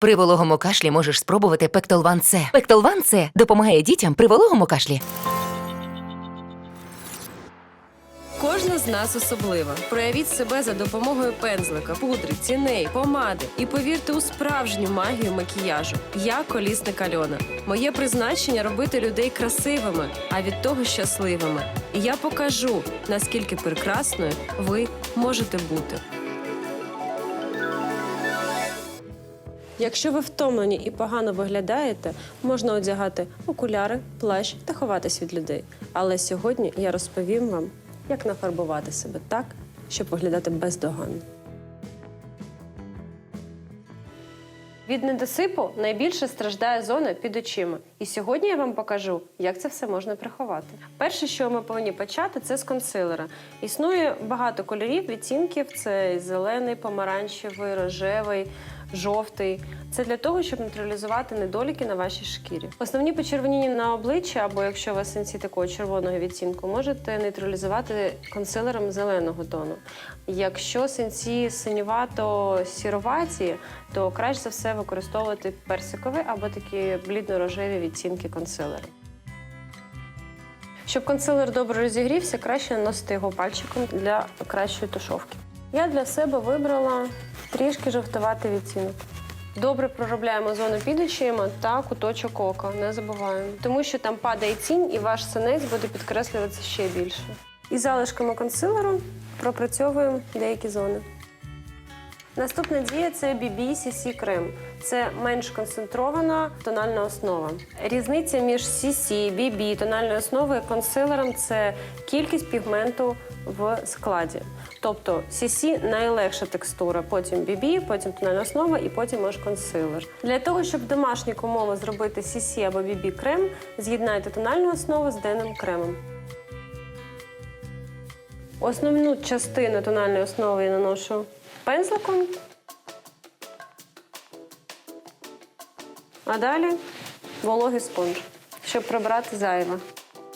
При вологому кашлі можеш спробувати Пектолван С. Пектолван С допомагає дітям при вологому кашлі. Кожна з нас особлива. Проявіть себе за допомогою пензлика, пудри, ціней, помади і повірте у справжню магію макіяжу. Я колісник Альона. Моє призначення робити людей красивими, а від того щасливими. І я покажу, наскільки прекрасною ви можете бути. Якщо ви втомлені і погано виглядаєте, можна одягати окуляри, плащ та ховатись від людей. Але сьогодні я розповім вам, як нафарбувати себе так, щоб виглядати бездоганно. Від недосипу найбільше страждає зона під очима. І сьогодні я вам покажу, як це все можна приховати. Перше, що ми повинні почати, це з консилера. Існує багато кольорів, відтінків: це зелений, помаранчевий, рожевий, жовтий. Це для того, щоб нейтралізувати недоліки на вашій шкірі. Основні почервоніння на обличчі, або якщо у вас синці такого червоного відтінку, можете нейтралізувати консилером зеленого тону. Якщо синці синювато сіроваті, то краще за все використовувати персиковий або такі блідно-рожеві відтінки консилера. Щоб консилер добре розігрівся, краще наносити його пальчиком для кращої тушовки. Я для себе вибрала трішки жовтуватий відтінок. Добре проробляємо зону під очима та куточок ока. Не забуваємо. Тому що там падає тінь, і ваш синець буде підкреслюватися ще більше. І залишками консилеру пропрацьовуємо деякі зони. Наступна дія це BB CC крем. Це менш концентрована тональна основа. Різниця між CC, BB, тональною основою і консилером це кількість пігменту в складі. Тобто CC найлегша текстура, потім BB, потім тональна основа і потім аж консилер. Для того, щоб в домашніх умовах зробити CC або BB крем, з'єднайте тональну основу з денним кремом. Основну частину тональної основи я наношу пензликом. А далі вологий спонж, щоб прибрати зайве.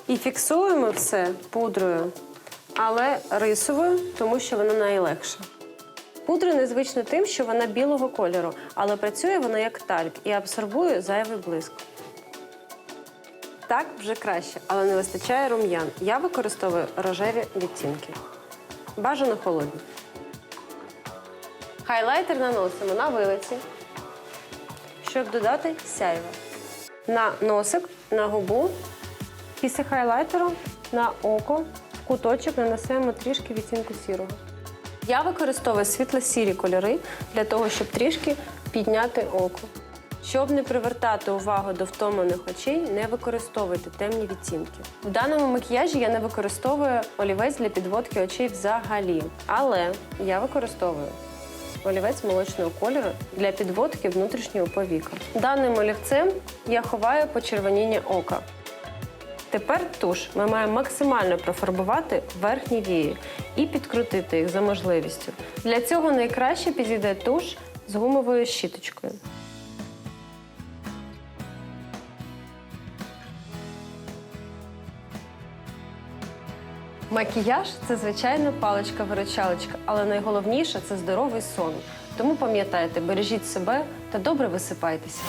І фіксуємо все пудрою, але рисовою, тому що вона найлегша. Пудра незвична тим, що вона білого кольору, але працює вона як тальк і абсорбує зайвий блиск. Так вже краще, але не вистачає рум'ян. Я використовую рожеві відтінки. Бажано холодні. Хайлайтер наносимо на вилиці, щоб додати сяйва. На носик, на губу. Після хайлайтеру на око в куточок нанесемо трішки відтінку сірого. Я використовую світло-сірі кольори для того, щоб трішки підняти око. Щоб не привертати увагу до втомлених очей, не використовуйте темні відтінки. В даному макіяжі я не використовую олівець для підводки очей взагалі, але я використовую олівець молочного кольору для підводки внутрішнього повіка. Даним олівцем я ховаю почервоніння ока. Тепер туш ми маємо максимально профарбувати верхні вії і підкрутити їх за можливістю. Для цього найкраще підійде туш з гумовою щіточкою. Макіяж це звичайно паличка-виручалочка, але найголовніше це здоровий сон. Тому пам'ятайте, бережіть себе та добре висипайтеся.